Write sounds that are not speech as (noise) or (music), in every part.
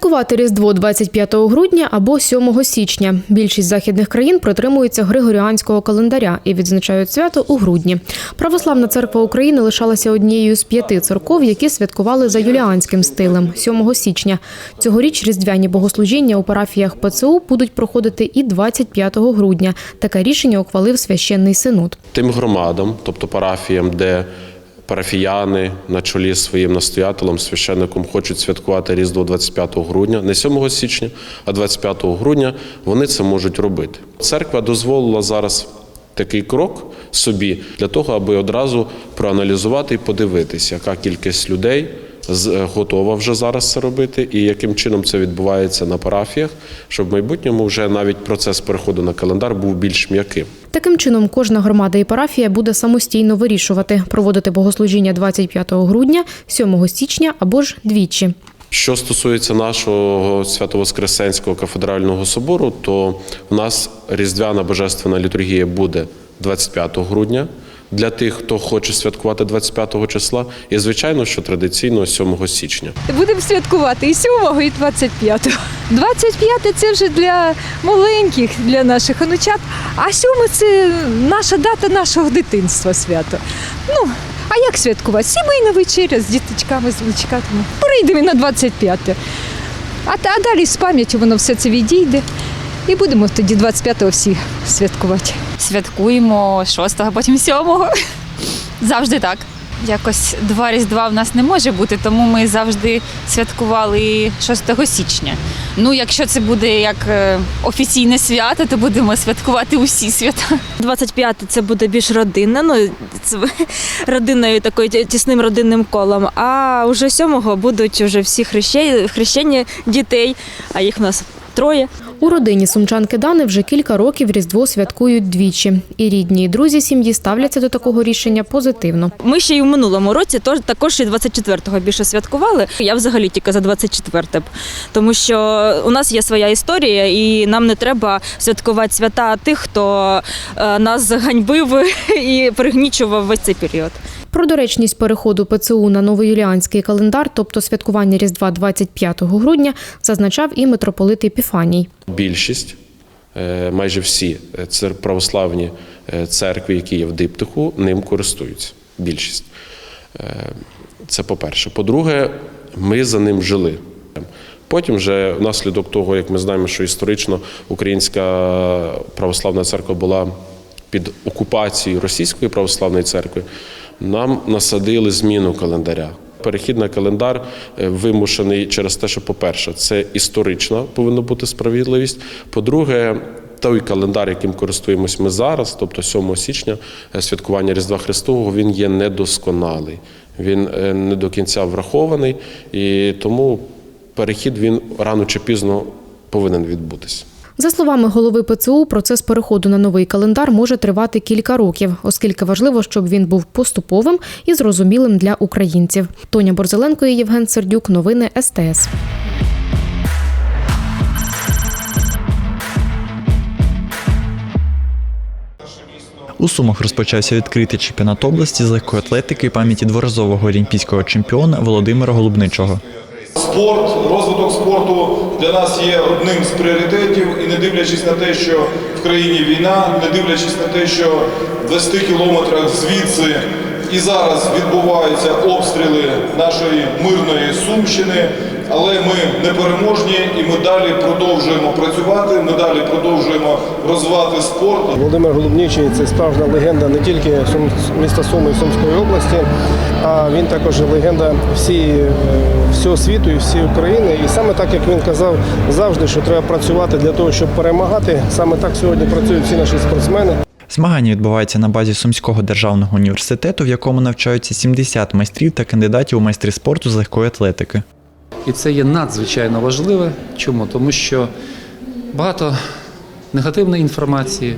Святкувати Різдво 25 грудня або 7 січня. Більшість західних країн притримуються григоріанського календаря і відзначають свято у грудні. Православна церква України лишалася однією з п'яти церков, які святкували за юліанським стилем 7 січня. Цьогоріч різдвяні богослужіння у парафіях ПЦУ будуть проходити і 25 грудня. Таке рішення ухвалив священний синод. тим громадам, тобто парафіям, де парафіяни на чолі своїм настоятелем, священником хочуть святкувати Різдво 25 грудня, не 7 січня, а 25 грудня, вони це можуть робити. Церква дозволила зараз такий крок собі для того, аби одразу проаналізувати і подивитися, яка кількість людей готова вже зараз це робити, і яким чином це відбувається на парафіях, щоб в майбутньому вже навіть процес переходу на календар був більш м'яким. Таким чином, кожна громада і парафія буде самостійно вирішувати проводити богослужіння 25 грудня, 7 січня або ж двічі. Що стосується нашого Свято-Воскресенського кафедрального собору, то в нас різдвяна божественна літургія буде 25 грудня для тих, хто хоче святкувати 25 числа, і звичайно, що традиційно 7 січня. Будемо святкувати і 7 і 25. 25 це вже для маленьких, для наших онучат, а 7 це наша дата нашого дитинства свято. Ну, а як святкувати? Сімейна вечеря з діточками, з внучками. Прийдемо і на 25. А, а далі з пам'яттю воно все це відійде. І будемо тоді 25-го всі святкувати. святкуємо 6-го, потім 7-го. Завжди так. Якось два різдва в нас не може бути, тому ми завжди святкували 6 січня. Ну, якщо це буде як е, офіційне свято, то будемо святкувати усі свята. 25 це буде більш родинне, ну це родинною такою тісним родинним колом. А вже 7-го будуть вже всі хрещені, хрещені дітей, а їх у нас троє. У родині сумчанки Дани вже кілька років Різдво святкують двічі. І рідні, і друзі сім'ї ставляться до такого рішення позитивно. Ми ще й в минулому році також і 24-го більше святкували. Я взагалі тільки за 24-те, тому що у нас є своя історія, і нам не треба святкувати свята тих, хто е, нас заганьбив (laughs) і пригнічував весь цей період. Про доречність переходу ПЦУ на новоюліанський календар, тобто святкування Різдва 25 грудня, зазначав і митрополит Епіфаній. Більшість, е, майже всі е, православні е, церкви, які є в диптиху, ним користуються. Більшість. Це по-перше. По-друге, ми за ним жили. Потім, вже внаслідок того, як ми знаємо, що історично українська православна церква була під окупацією російської православної церкви, нам насадили зміну календаря. Перехід на календар е, вимушений через те, що, по-перше, це історична повинна бути справедливість. По-друге, той календар, яким користуємось ми зараз, тобто 7 січня, е, святкування Різдва Христового, він є недосконалий. Він е, не до кінця врахований, і тому перехід він рано чи пізно повинен відбутися. За словами голови ПЦУ, процес переходу на новий календар може тривати кілька років, оскільки важливо, щоб він був поступовим і зрозумілим для українців. Тоня Борзеленко і Євген Сердюк. Новини СТС. У Сумах розпочався відкритий чемпіонат області з легкої атлетики пам'яті дворазового олімпійського чемпіона Володимира Голубничого. Спорт, розвиток спорту для нас є одним з пріоритетів, і не дивлячись на те, що в країні війна, не дивлячись на те, що в 20 кілометрах звідси і зараз відбуваються обстріли нашої мирної Сумщини, але ми непереможні і ми далі продовжуємо працювати, ми далі продовжуємо розвивати спорт. Володимир Голубнічий це справжня легенда не тільки міста Суми і Сумської області, а він також легенда всієї, е, всього світу і всієї України. І саме так, як він казав завжди, що треба працювати для того, щоб перемагати. Саме так сьогодні працюють всі наші спортсмени. Змагання відбуваються на базі Сумського державного університету, в якому навчаються 70 майстрів та кандидатів у майстри спорту з легкої атлетики. І це є надзвичайно важливе. Чому? Тому що багато негативної інформації,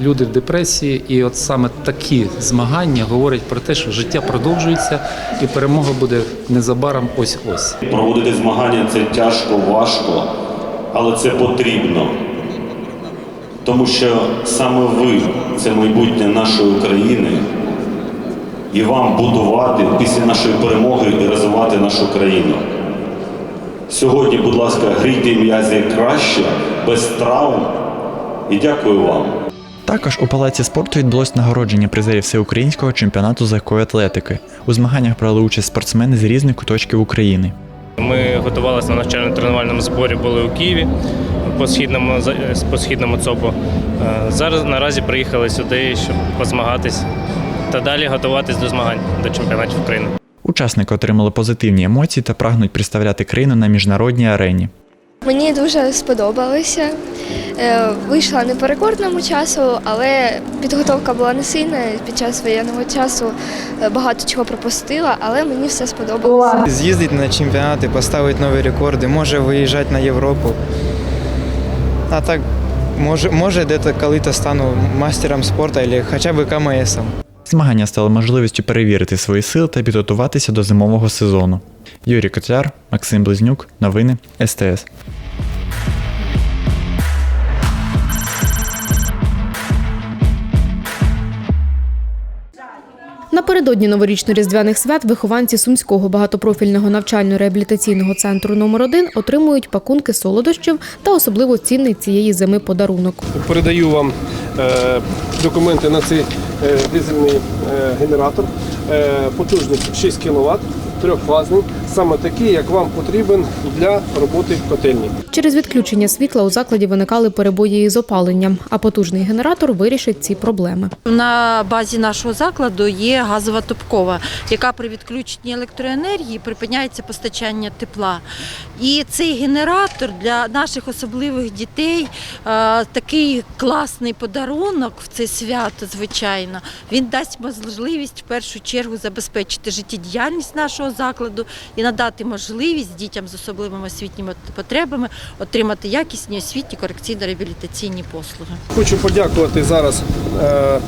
люди в депресії, і от саме такі змагання говорять про те, що життя продовжується і перемога буде незабаром ось-ось. Проводити змагання це тяжко, важко, але це потрібно. Тому що саме ви це майбутнє нашої України, і вам будувати після нашої перемоги і розвивати нашу країну. Сьогодні, будь ласка, грійте м'язи краще, без травм. І дякую вам. Також у палаці спорту відбулось нагородження призерів всеукраїнського чемпіонату з легкої атлетики. У змаганнях брали участь спортсмени з різних куточків України. Ми готувалися на навчально-тренувальному зборі, були у Києві по східному по східному ЦОПу. Е, Зараз наразі приїхали сюди, щоб позмагатись та далі готуватись до змагань до чемпіонатів України. Учасники отримали позитивні емоції та прагнуть представляти країну на міжнародній арені. Мені дуже сподобалося. Е, Вийшла не по рекордному часу, але підготовка була не сильна. Під час воєнного часу е, багато чого пропустила, але мені все сподобалося. З'їздити на чемпіонати, поставити нові рекорди, може виїжджати на Європу. А так, може, може де-то коли-то стану мастером спорту або хоча б КМСом. Змагання стали можливістю перевірити свої сили та підготуватися до зимового сезону. Юрій Котляр, Максим Близнюк, новини СТС. Напередодні новорічно-різдвяних свят вихованці Сумського багатопрофільного навчально-реабілітаційного центру номер 1 отримують пакунки солодощів та особливо цінний цієї зими подарунок. Передаю вам е, документи на цей е, дизельний е, генератор. Е, потужність 6 кВт, трьохфазний, саме такий, як вам потрібен для роботи котельні. Через відключення світла у закладі виникали перебої із опаленням, а потужний генератор вирішить ці проблеми. На базі нашого закладу є газова топкова, яка при відключенні електроенергії припиняється постачання тепла. І цей генератор для наших особливих дітей е, такий класний подарунок в це свято, звичайно. Він дасть можливість в першу чергу забезпечити життєдіяльність нашого закладу і надати можливість дітям з особливими освітніми потребами отримати якісні освітні корекційно-реабілітаційні послуги. Хочу подякувати зараз е, е,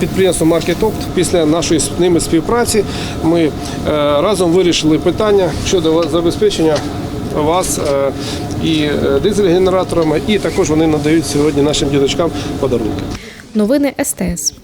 підприємству Маркетопт. Після нашої з ними співпраці ми е, разом вирішили питання щодо забезпечення вас і дизель-генераторами, і також вони надають сьогодні нашим діточкам подарунки. Новини СТС.